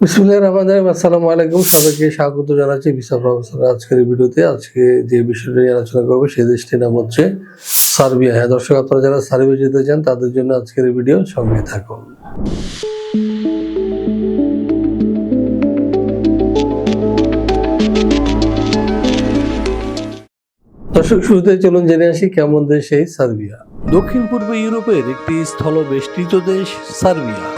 বিসমুল্লাহ রহমান রহিম। আসসালামু আলাইকুম। সবাইকে স্বাগত জানাচ্ছি ভিসা প্রফেসর আজকের ভিডিওতে। আজকে যে বিষয়টা নিয়ে আলোচনা করব, সেই দেশটির নাম হচ্ছে সার্বিয়া। হ্যাঁ দর্শক, আপনারা যারা সার্বিয়া যেতে চান, তাদের জন্য আজকের ভিডিও সঙ্গে থাকুন। দর্শক, শুরুতে চলুন জেনে আসি কেমন দেশ এই সার্বিয়া। দক্ষিণ পূর্ব ইউরোপের একটি স্থলবেষ্টিত দেশ সার্বিয়া।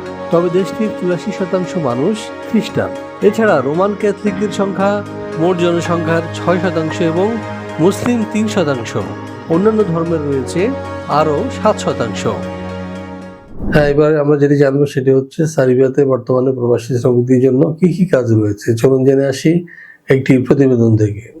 তবে দেশটির চুরাশি শতাংশ মানুষ খ্রিস্টান। এছাড়া রোমান ক্যাথলিকদের সংখ্যা মোট জনসংখ্যার ছয় শতাংশ এবং মুসলিম তিন শতাংশ। অন্যান্য ধর্মের রয়েছে আরও সাত শতাংশ। হ্যাঁ এবার আমরা যেটি জানব সেটি হচ্ছে সার্বিয়াতে বর্তমানে প্রবাসী শ্রমিকদের জন্য কি কি কাজ রয়েছে। চলুন জেনে আসি একটি প্রতিবেদন থেকে।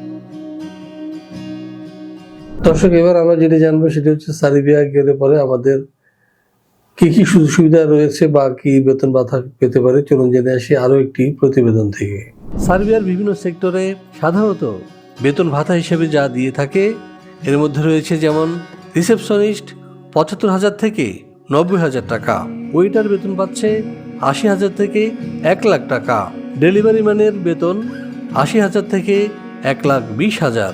দর্শক, এবার আমরা যেটি জানব সেটি হচ্ছে সার্বিয়া গেলে পরে আমাদের কি কি সুযোগ সুবিধা রয়েছে বা কি বেতন ভাতা পেতে পারে? চলুন জেনে আসি আরও একটি প্রতিবেদন থেকে। সার্বিয়ার বিভিন্ন সেক্টরে সাধারণত বেতন ভাতা হিসেবে যা দিয়ে থাকে, এর মধ্যে রয়েছে যেমন রিসেপশনিস্ট পঁচাত্তর হাজার থেকে নব্বই হাজার টাকা, ওয়েটার বেতন পাচ্ছে আশি হাজার থেকে এক লাখ টাকা, ডেলিভারি ম্যানের বেতন আশি হাজার থেকে এক লাখ বিশ হাজার।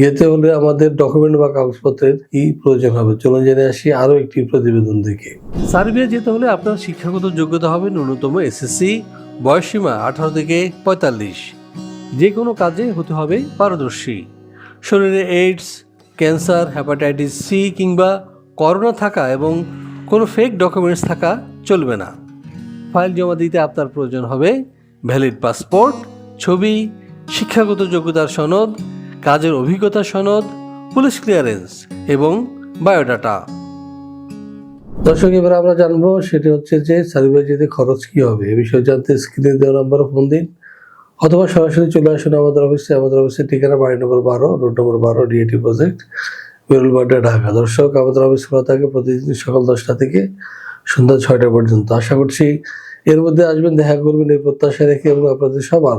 যেতে হলে আমাদের ডকুমেন্ট বা কাগজপত্রের কি প্রয়োজন হবে? চলুন জেনে আসি আরও একটি প্রতিবেদন থেকে সার্বিয়া যেতে হলে আপনার শিক্ষাগত যোগ্যতা হবে ন্যূনতম এসএসসি বয়সসীমা আঠারো থেকে পঁয়তাল্লিশ। যে কোনো কাজে হতে হবে পারদর্শী। শরীরে এইডস ক্যান্সার হ্যাপাটাইটিস সি কিংবা করোনা থাকা এবং কোনো ফেক ডকুমেন্টস থাকা চলবে না। ফাইল জমা দিতে আপনার প্রয়োজন হবে ভ্যালিড পাসপোর্ট ছবি, শিক্ষাগত যোগ্যতার সনদ কাজের অভিজ্ঞতা সনদ, পুলিশ ক্লিয়ারেন্স এবং বায়োডাটা। দর্শক, এবার আমরা জানব সেটি হচ্ছে যে সার্ভিস যেতে খরচ কি হবে? এ বিষয়ে জানতে স্ক্রিনে দেওয়া নাম্বারে ফোন দিন। অথবা সরাসরি চলে আসুন আমাদের অফিসে আমাদের অফিসের ঠিকানা বাড়ি নম্বর বারো রোড নম্বর বারো ডিএটি প্রজেক্ট বেরুলবাড্ডা ঢাকা। দর্শক, আমাদের অফিস খোলা থাকে প্রতিদিন সকাল দশটা থেকে সন্ধ্যা ছয়টা পর্যন্ত। আশা করছি এর মধ্যে আসবেন, দেখা করবেন এই প্রত্যাশা রেখে এবং আপনাদের সবার